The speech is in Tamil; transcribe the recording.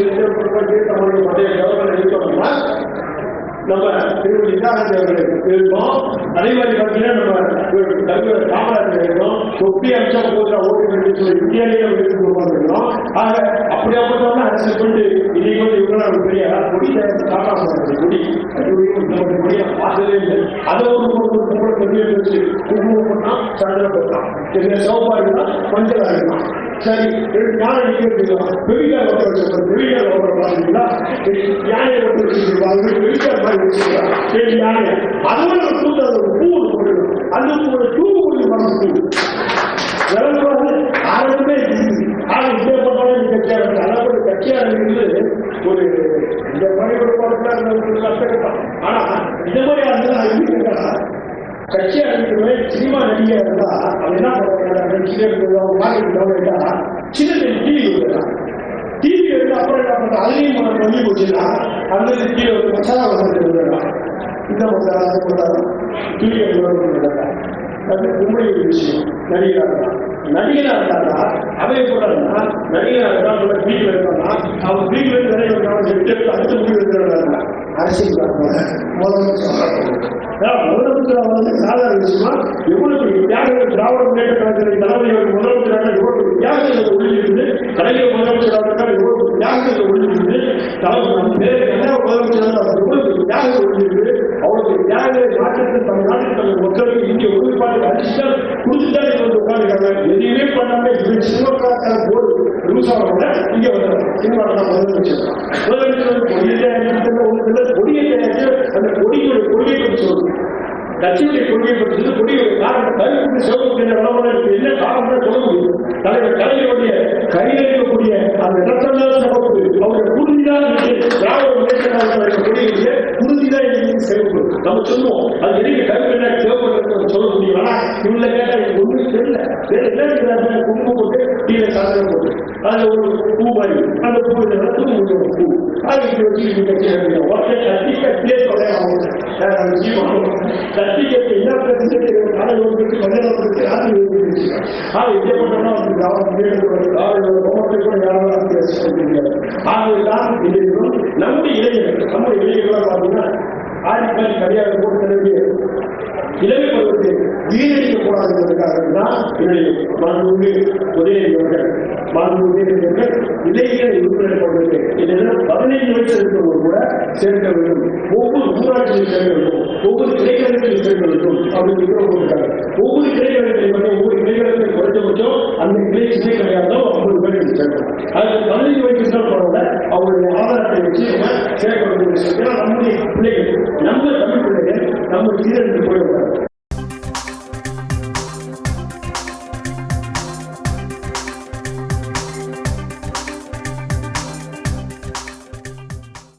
நம்மளுடைய பழைய எடுத்தோம்னா நம்ம திருவள்ளி இந்திராகாந்தி இருக்கோம் அதே மாதிரி பார்த்தீங்கன்னா நம்ம தலைவர் காமராஜர் இருக்கோம் தொப்பி அம்சா போன்ற ஓட்டு சொல்லி இந்தியாவிலேயே இருக்கிறோம் ஆக அப்படியாப்பட்டவங்க அரசு கொண்டு இன்னைக்கு வந்து இவங்க பெரிய கொடி காமராஜர் கொடி இல்லை. அதை ஒரு ஒரு கும்பல் வச்சு குங்குமம் பண்ணான் சந்திர போட்டான் இந்த சோப்பாடுனா மஞ்சள் சரி யானை பெரிய பெரிய ஓட்டர் யானை ஓட்டர் வச்சிருப்பாங்க பெரிய மாதிரி வச்சிருக்காங்க சரி யானை. அதுவும் ஒரு கூட்டம் ஒரு பூ போட்டுடும் அந்த ஒரு பூ ஒரு மரம் பூ ஆரம்பமே ஆனா பண்ணாலும் கட்சியா இருக்கு. அதாவது ஒரு கட்சியா இருக்குது ஒரு இந்த மாதிரி ஒரு படத்துல கஷ்டப்பட்டான் ஆனா இந்த மாதிரி அதெல்லாம் இருக்குங்களா கட்சி இருக்கிறவங்க சினிமா நடிகை இருந்தா அவன் என்ன பண்ணுவாங்க நடிச்சுட்டே இருக்கிறவங்க சின்ன டிவி விடுறான் டிவி எடுத்து அப்புறம் என்ன பண்ற அதுலயும் மனம் சொல்லி போச்சுன்னா அந்த கீழே ஒரு மசாலா வசதி விடுறான் இந்த மசாலா அந்த மசாலா டிவி விடுறாங்க அது உண்மைய ஒரு விஷயம். நடிகரா இருந்தா நடிகரா இருந்தா அவன் சொல்றாருன்னா நடிகரா இருந்தா நம்ம வீட்டில் இருந்தான்னா அவன் வீட்டில் இருந்து நிறைய அடுத்த முடிவு இருக்கிறாங்க அரசியல் முதலமைச்சர் வந்து சாதாரண விஷயமா எவ்வளவு தியாகங்கள் திராவிட முன்னேற்ற கழகத்தின் தலைமை முதலமைச்சராக எவ்வளவு தியாகங்களை ஒழிஞ்சிருந்து கலைஞர் முதலமைச்சராக எவ்வளவு தியாகங்களை ஒழிஞ்சிருந்து முதலமைச்சராக எவ்வளவு தியாகங்கள் ஒழிஞ்சிருக்கு அவ்வளவு தியாகங்களை நாட்டுக்கு தம் நாட்டுக்கு தம் மக்களுக்கு இங்கே ஒருபாடு அடிச்சுட்டா கொடுத்துட்டா வந்து உட்காந்துருக்காங்க எதையுமே பண்ணாம இது சிவகாக்கார போர்டு ரூசாவோட இங்க வந்தாங்க. சினிமா முதலமைச்சர். முதலமைச்சர் கட்சியுடைய கொள்கையை பற்றி கொடியுடைய காரணம் கருப்பு சிவப்பு என்ற வளமுடன் என்ன காரணம் சொல்ல முடியும் தலைவர் கலைஞருடைய கையில் இருக்கக்கூடிய அந்த ரத்தம்தான் சிவப்பு அவருடைய குருதிதான் இன்னைக்கு திராவிட முன்னேற்ற கழகத்துடைய கொடியுடைய இன்னைக்கு சிவப்பு நம்ம சொல்லுவோம். அது எதுக்கு கருப்பு என்ன சிவப்பு சொல்ல முடியும். ஆனா இவங்கள கேட்டா எனக்கு ஒன்றும் தெரியல. வேற என்ன இருக்கிறாங்க குங்குமம் போட்டு கீழே சாதனை போட்டு. ஒரு பூ மாதிரி. அந்த பூ என்ன முடியும் பூ. அது இங்க கட்டி கட்டியே சொல்ல கத்திக்கு என்ன பிரச்சனை தெரியும் காலையில் மனிதர்களுக்கு இதே பண்ணா வந்து யாரும் பேசிட்டு ஆகவேதான் நம்முடைய இளைஞர்கள் நம்முடைய இளைஞர்கள் பார்த்தீங்கன்னா ஆதிக்காலி கல்யாணம் போட்டு நிலவிய இளமை பருவத்தை வீணடிக்க கூடாது என்பதற்காக தான் என்னுடைய மாண்புமிகு மாண்பு இளைஞர் உறுப்பினர் கொண்டது? பதினைந்து வயசு இருக்கிறவங்க கூட சேர்க்க வேண்டும். ஒவ்வொரு ஊராட்சியில் சேர்க்க வேண்டும். ஒவ்வொரு கிளைக்கழகத்தில் சேர்க்க வேண்டும். அப்படின்னு உத்தரவு ஒவ்வொரு கிளைக்கழகத்தில் மட்டும் ஒவ்வொரு கிளைக்கழகத்தில் குறைந்தபட்சம் அந்த கிளை சிலை கிடையாதோ ஐம்பது பேர் சேர்க்கணும். அதுக்கு பதினைந்து வயசு தான் பரவாயில்ல அவருடைய ஆதாரத்தை வச்சு நம்ம சேர்க்க வேண்டும் ஏன்னா நம்முடைய பிள்ளைகள் நம்ம தமிழ் பிள்ளைகள் நம்ம சீரழிந்து போயிடும்